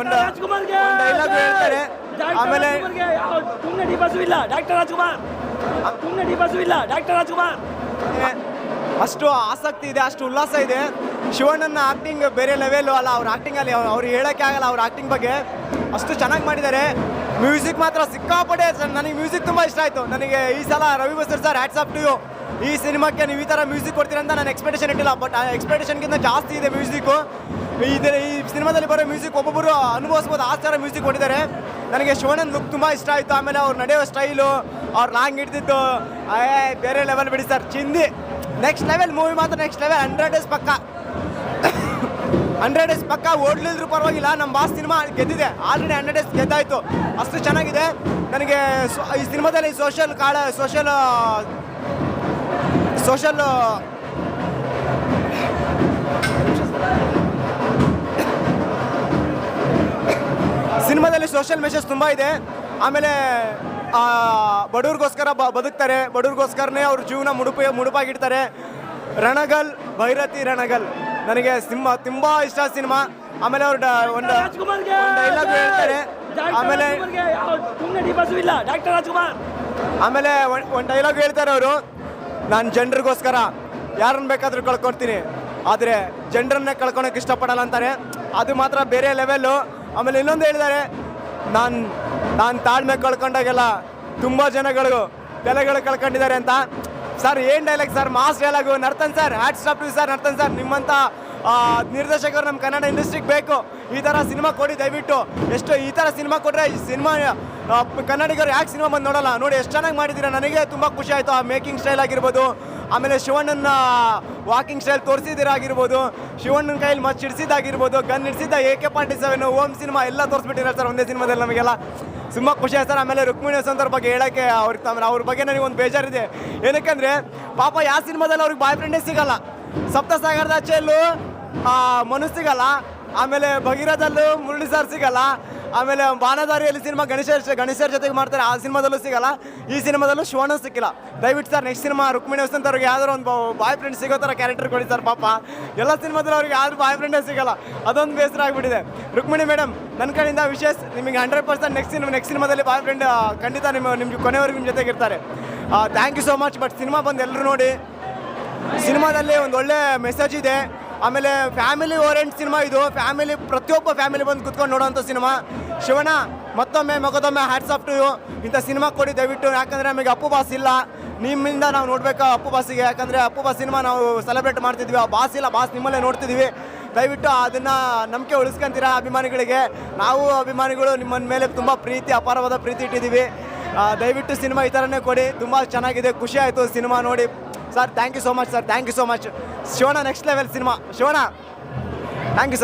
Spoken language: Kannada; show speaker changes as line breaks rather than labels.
ಒಂದು ಡೈಲಾಗ್ ಹೇಳ್ತಾರೆ. ಆಮೇಲೆ
ಇಲ್ಲ. ಡಾಕ್ಟರ್ ರಾಜ್ಕುಮಾರ್ ಇಲ್ಲ. ಡಾಕ್ಟರ್ ರಾಜ್ಕುಮಾರ್
ಅಷ್ಟು ಆಸಕ್ತಿ ಇದೆ ಅಷ್ಟು ಉಲ್ಲಾಸ ಇದೆ. ಶಿವಣ್ಣನ ಆಕ್ಟಿಂಗ್ ಬೇರೆ ಲೆವೆಲ್ ಅಲ್ಲ. ಅವ್ರ ಆಕ್ಟಿಂಗ್ ಅಲ್ಲಿ ಅವ್ರು ಹೇಳಕ್ಕೆ ಆಗಲ್ಲ ಅವ್ರ ಆಕ್ಟಿಂಗ್ ಬಗ್ಗೆ. ಅಷ್ಟು ಚೆನ್ನಾಗಿ ಮಾಡಿದ್ದಾರೆ. ಮ್ಯೂಸಿಕ್ ಮಾತ್ರ ಸಿಕ್ಕಾಪಟ್ಟೆ ನನಗೆ ಮ್ಯೂಸಿಕ್ ತುಂಬ ಇಷ್ಟ ಆಯಿತು. ನನಗೆ ಈ ಸಲ Ravi Basrur sir hats off to you ಈ ಸಿನಿಮಾಕ್ಕೆ ನೀವು ಈ ಥರ ಮ್ಯೂಸಿಕ್ ಕೊಡ್ತೀರ ಅಂತ ನಾನು ಎಕ್ಸ್ಪೆಕ್ಟೇಷನ್ ಇಟ್ಟಿಲ್ಲ. ಬಟ್ ಆ ಎಕ್ಸ್ಪೆಕ್ಟೇಷನ್ಗಿಂತ ಜಾಸ್ತಿ ಇದೆ ಮ್ಯೂಸಿಕ್ಕು. ಇದೇ ಈ ಸಿನಿಮಾದಲ್ಲಿ ಬರೋ ಮ್ಯೂಸಿಕ್ ಒಬ್ಬೊಬ್ಬರು ಅನುಭವಿಸ್ಬೋದು, ಆ ಥರ ಮ್ಯೂಸಿಕ್ ಕೊಟ್ಟಿದ್ದಾರೆ. ನನಗೆ ಶಿವಣ್ಣನ ಲುಕ್ ತುಂಬ ಇಷ್ಟ ಆಯಿತು. ಆಮೇಲೆ ಅವ್ರು ನಡೆಯೋ ಸ್ಟೈಲು ಅವ್ರು ಲಾಂಗ್ ಹಿಡ್ದಿದ್ದು, ಏ ಬೇರೆ ಲೆವೆಲ್ ಬಿಡಿ ಸರ್ ಚಿಂದಿ. ನೆಕ್ಸ್ಟ್ ಲೆವೆಲ್ ಮೂವಿ ಮಾತ್ರ ನೆಕ್ಸ್ಟ್ ಲೆವೆಲ್ ಹಂಡ್ರೆಡ್ ಡೇಸ್ ಪಕ್ಕ. ಹಂಡ್ರೆಡ್ ಡೇಸ್ ಪಕ್ಕ. ಓಡ್ಲಿದ್ರು ಪರವಾಗಿಲ್ಲ. ನಮ್ಮ ಬಾಸ್ ಸಿನಿಮಾ ಗೆದ್ದಿದೆ. ಆಲ್ರೆಡಿ ಹಂಡ್ರೆಡ್ ಡೇಸ್ ಗೆದ್ದಾಯಿತು. ಅಷ್ಟು ಚೆನ್ನಾಗಿದೆ. ನನಗೆ ಈ ಸಿನಿಮಾದಲ್ಲಿ ಸೋಷಿಯಲ್ ಕಾಳ ಸೋಷಲ್ ಸೋಷಲ್ ಸಿನಿಮಾದಲ್ಲಿ ಸೋಷಿಯಲ್ ಮೆಸೇಜ್ ತುಂಬ ಇದೆ. ಆಮೇಲೆ ಆ, ಬಡವ್ರಿಗೋಸ್ಕರ ಬ ಬದುಕ್ತಾರೆ. ಬಡವ್ರಿಗೋಸ್ಕರನೇ ಅವ್ರ ಜೀವನ ಮುಡುಪು ಮುಡುಪಾಗಿಡ್ತಾರೆ. ರಣಗಲ್ ಭೈರತಿ ರಣಗಲ್. ನನಗೆ ಸಿನಿಮಾ ತುಂಬ ಇಷ್ಟ ಸಿನಿಮಾ. ಆಮೇಲೆ ಅವ್ರು ಒಂದು ಡೈಲಾಗ್ ಹೇಳ್ತಾರೆ. ಆಮೇಲೆ ಆಮೇಲೆ ಒಂದು ಡೈಲಾಗ್ ಹೇಳ್ತಾರೆ ಅವರು. ನಾನು ಜನರಿಗೋಸ್ಕರ ಯಾರನ್ನು ಬೇಕಾದರೂ ಕಳ್ಕೊಡ್ತೀನಿ ಆದರೆ ಜನರನ್ನೇ ಕಳ್ಕೊಳಕ್ಕೆ ಇಷ್ಟಪಡಲ್ಲ ಅಂತಾರೆ. ಅದು ಮಾತ್ರ ಬೇರೆ ಲೆವೆಲ್ಲು ಆಮೇಲೆ ಇನ್ನೊಂದು ಹೇಳಿದ್ದಾರೆ, ನಾನು ನಾನು ತಾಳ್ಮೆ ಕಳ್ಕೊಂಡಾಗೆಲ್ಲ ತುಂಬ ಜನಗಳು ತಲೆಗಳು ಕಳ್ಕೊಂಡಿದ್ದಾರೆ ಅಂತ. ಸರ್, ಏನು dialogue sir? Mass dialogue Nartan sir hats stop to sir, Narthan sir ನಿಮ್ಮಂಥ ನಿರ್ದೇಶಕರು ನಮ್ಮ ಕನ್ನಡ ಇಂಡಸ್ಟ್ರಿಗೆ ಬೇಕು. ಈ ಥರ ಸಿನಿಮಾ ಕೊಡಿ ದಯವಿಟ್ಟು. ಎಷ್ಟು ಈ ಥರ ಸಿನಿಮಾ ಕೊಟ್ಟರೆ ಈ ಸಿನಿಮಾ ಕನ್ನಡಿಗರು ಯಾಕೆ ಸಿನಿಮಾ ಬಂದು ನೋಡಲ್ಲ? ನೋಡಿ ಎಷ್ಟು ಚೆನ್ನಾಗಿ ಮಾಡಿದ್ದೀರಾ? ನನಗೆ ತುಂಬ ಖುಷಿ ಆಯಿತು. ಆ ಮೇಕಿಂಗ್ ಸ್ಟೈಲ್ ಆಗಿರ್ಬೋದು ಆಮೇಲೆ ಶಿವಣ್ಣನ ವಾಕಿಂಗ್ ಸ್ಟೈಲ್ ತೋರಿಸಿದಿರಾಗಿರ್ಬೋದು ಶಿವಣ್ಣನ ಕೈಯಲ್ಲಿ ಮತ್ತೆ ಹಿಡಿಸಿದ್ದಾಗಿರ್ಬೋದು gun ಹಿಡಿಸಿದ್ದ A K forty seven Om cinema ಎಲ್ಲ ತೋರಿಸ್ಬಿಟ್ಟಿದ್ದಾರೆ ಸರ್ ಒಂದೇ ಸಿನಿಮಾದಲ್ಲಿ ನಮಗೆಲ್ಲ. ತುಂಬ ಖುಷಿ ಆಯ್ತು ಸರ್ ಆಮೇಲೆ ರುಕ್ಮಿಣಿ ವಸಂತರ ಬಗ್ಗೆ ಹೇಳೋಕ್ಕೆ ಅವ್ರಿಗೆ ತಮ್ಮ ಅವ್ರ ಬಗ್ಗೆ ನನಗೆ ಒಂದು ಬೇಜಾರಿದೆ. ಏನಕ್ಕೆಂದರೆ ಪಾಪ ಯಾವ ಸಿನಿಮಾದಲ್ಲಿ ಅವ್ರಿಗೆ ಬಾಯ್ ಫ್ರೆಂಡೇ ಸಿಗಲ್ಲ. ಸಪ್ತಸಾಗರದ ಆಚೆಯಲ್ಲೂ ಆ, ಮನು ಸಿಗಲ್ಲ. ಆಮೇಲೆ ಭಗೀರದಲ್ಲೂ ಮುರುಳಿ ಸರ್ ಸಿಗಲ್ಲ. ಆಮೇಲೆ ಬಾನದಾರಿಯಲ್ಲಿ ಸಿನಿಮಾ ಗಣೇಶ ಗಣೇಶರ ಜೊತೆಗೆ ಮಾಡ್ತಾರೆ. ಆ ಸಿನಿಮಾದಲ್ಲೂ ಸಿಗಲ್ಲ. ಈ ಸಿನಿಮಾದಲ್ಲೂ ಶಿವಣ್ಣ ಸಿಕ್ಕಿಲ್ಲ. ದಯವಿಟ್ಟು sir next cinema Rukmini Vasanth ಅವ್ರಿಗೆ ಯಾವ್ದಾರು ಒಂದು ಬಾಯ್ ಫ್ರೆಂಡ್ ಸಿಗೋ ಥರ ಕ್ಯಾರೆಕ್ಟರ್ ಕೊಡಿ ಸರ್ ಪಾಪ. ಎಲ್ಲ ಸಿನಿಮಾದಲ್ಲಿ ಅವ್ರಿಗೆ ಯಾರು ಬಾಯ್ ಫ್ರೆಂಡೇ ಸಿಗಲ್ಲ. ಅದೊಂದು ಬೇಸರ ಆಗಿಬಿಟ್ಟಿದೆ. ರುಕ್ಮಿಣಿ ಮೇಡಮ್ ನನ್ನ ಕಡೆಯಿಂದ ವಿಶೇಷ ನಿಮಗೆ hundred percent next cinema next ಸಿನಿಮಾದಲ್ಲಿ ಬಾಯ್ ಫ್ರೆಂಡ್ ಖಂಡಿತ ನಿಮ್ಮ, ನಿಮಗೆ ಕೊನೆವರೆಗೂ ನಿಮ್ಮ ಜೊತೆಗೆ ಇರ್ತಾರೆ. Thank you so much but cinema ಬಂದು ಎಲ್ಲರೂ ನೋಡಿ. ಸಿನಿಮಾದಲ್ಲಿ ಒಂದು ಒಳ್ಳೆ ಮೆಸೇಜ್ ಇದೆ. ಆಮೇಲೆ ಫ್ಯಾಮಿಲಿ ಓರಿಯೆಂಟ್ ಸಿನಿಮಾ ಇದು. ಫ್ಯಾಮಿಲಿ, ಪ್ರತಿಯೊಬ್ಬ ಫ್ಯಾಮಿಲಿ ಬಂದು ಕುತ್ಕೊಂಡು ನೋಡೋಂಥ ಸಿನಿಮಾ. ಶಿವಣ್ಣ, ಮತ್ತೊಮ್ಮೆ, ಮಗದೊಮ್ಮೆ ಹ್ಯಾಟ್ಸ್ ಆಫ್ ಟು ಯು ಇಂಥ ಸಿನಿಮಾ ಕೊಡಿ, ದಯವಿಟ್ಟು. ಯಾಕಂದರೆ ನಮಗೆ ಅಪ್ಪು ಬಾಸ್ ಇಲ್ಲ. ನಿಮ್ಮಿಂದ ನಾವು ನೋಡಬೇಕು ಅಪ್ಪು ಬಾಸಿಗೆ ಯಾಕಂದರೆ ಅಪ್ಪು ಬಾಸ್ ಸಿನಿಮಾ ನಾವು ಸೆಲೆಬ್ರೇಟ್ ಮಾಡ್ತಿದ್ವಿ. ಆ ಬಾಸ್ ಇಲ್ಲ, ಬಾಸ್ ನಿಮ್ಮಲ್ಲೇ ನೋಡ್ತಿದ್ವಿ. ದಯವಿಟ್ಟು ಅದನ್ನು ನಂಬಿಕೆ ಉಳಿಸ್ಕೊಂತೀರಾ ಅಭಿಮಾನಿಗಳಿಗೆ? ನಾವು ಅಭಿಮಾನಿಗಳು ನಿಮ್ಮ ಮೇಲೆ ತುಂಬ ಪ್ರೀತಿ, ಅಪಾರವಾದ ಪ್ರೀತಿ ಇಟ್ಟಿದ್ದೀವಿ ದಯವಿಟ್ಟು ಸಿನಿಮಾ ಈ ಥರನೇ ಕೊಡಿ. ತುಂಬ ಚೆನ್ನಾಗಿದೆ. ಖುಷಿ ಆಯಿತು ಸಿನಿಮಾ ನೋಡಿ. Sir thank you so much sir thank you so much Shivanna next level cinema Shivanna thank you